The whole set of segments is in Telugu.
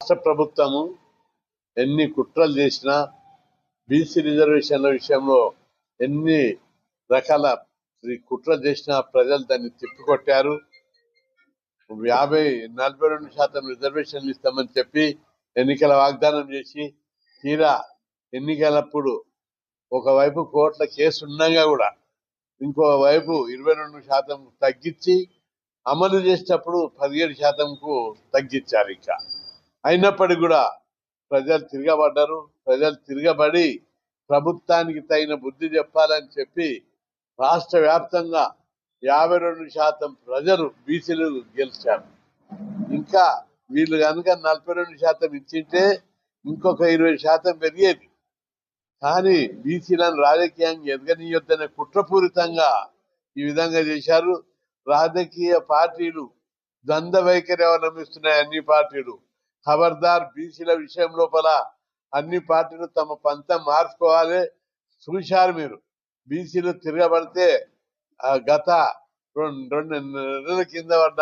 రాష్ట్ర ప్రభుత్వము ఎన్ని కుట్రలు చేసినా బీసీ రిజర్వేషన్ల విషయంలో ఎన్ని రకాల కుట్రలు చేసినా ప్రజలు దాన్ని తిప్పికొట్టారు. యాభై నలభై రెండు శాతం రిజర్వేషన్లు ఇస్తామని చెప్పి ఎన్నికల వాగ్దానం చేసి తీరా ఎన్నికలప్పుడు ఒకవైపు కోట్ల కేసు ఉండగా కూడా ఇంకో వైపు ఇరవై రెండు శాతం తగ్గించి అమలు చేసేటప్పుడు పదిహేడు శాతంకు తగ్గించారు ఇంకా. అయినప్పటికీ కూడా ప్రజలు తిరగబడ్డారు. ప్రజలు తిరగబడి ప్రభుత్వానికి తగిన బుద్ధి చెప్పాలని చెప్పి రాష్ట్ర వ్యాప్తంగా యాభై రెండు శాతం ప్రజలు బీసీలు గెలిచారు. ఇంకా వీళ్ళు కనుక నలభై రెండు శాతం ఇచ్చింటే ఇంకొక ఇరవై శాతం పెరిగేది. కానీ బీసీలను రాజకీయంగా ఎదగనీయొద్దనే కుట్రపూరితంగా ఈ విధంగా చేశారు. రాజకీయ పార్టీలు ద్వంద్వ వైఖరి అవలంబిస్తున్నాయి అన్ని పార్టీలు. ఖబర్దార్ బీసీల విషయం లోపల అన్ని పార్టీలు తమ పంతం మార్చుకోవాలి. చూశారు మీరు. బీసీలు తిరగబడితే గత రెండు రెండు నెలల కింద పడ్డ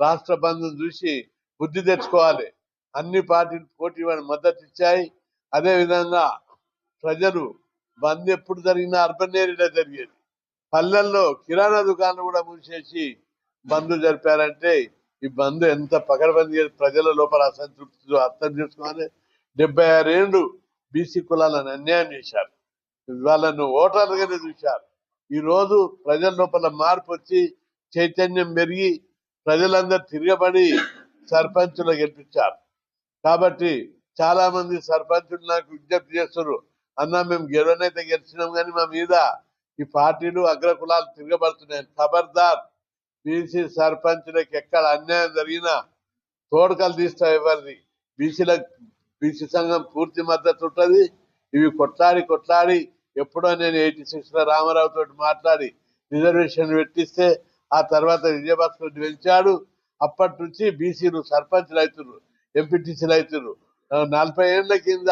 రాష్ట్ర బంధం చూసి బుద్ధి తెచ్చుకోవాలి. అన్ని పార్టీలు పోటీ మద్దతు ఇచ్చాయి. అదే విధంగా ప్రజలు బంద్ ఎప్పుడు జరిగినా అర్బన్ ఏరియాలో జరిగేది. పల్లెల్లో కిరాణా దుకాణాలు కూడా మూసేసి బంద్ జరిపారంటే ఈ బంద్ ఎంత పకడ్బందీ ప్రజల లోపల అసంతృప్తి అర్థం చేసుకోవాలి. డెబ్బై ఆరేళ్ళు బీసీ కులాలను అన్యాయం చేశారు. వాళ్ళను ఓటర్లుగానే చూశారు. ఈ రోజు ప్రజల లోపల మార్పు వచ్చి చైతన్యం పెరిగి ప్రజలందరూ తిరగబడి సర్పంచులు గెలిపించారు. కాబట్టి చాలా మంది సర్పంచులు నాకు విజ్ఞప్తి చేస్తున్నారు. అన్న మేము గెలవనైతే గెలిచినాం కానీ మా మీద ఈ పార్టీలు అగ్ర కులాలు తిరగబడుతున్నాయి. ఖబర్దార్ బీసీ సర్పంచులకు ఎక్కడ అన్యాయం జరిగినా తోడకలు తీస్తా ఎవరిది? బీసీల బీసీ సంఘం పూర్తి మద్దతు ఉంటుంది. ఇవి కొట్లాడి కొట్లాడి ఎప్పుడో నేను ఎయిటీ సిక్స్లో రామారావు తోటి మాట్లాడి రిజర్వేషన్ పెట్టిస్తే ఆ తర్వాత విజయభాస్కర్ పెంచాడు అప్పటి నుంచి బీసీలు సర్పంచ్లు అవుతున్నారు ఎంపీటీసీలు అవుతున్నారు నలభై ఏళ్ళ కింద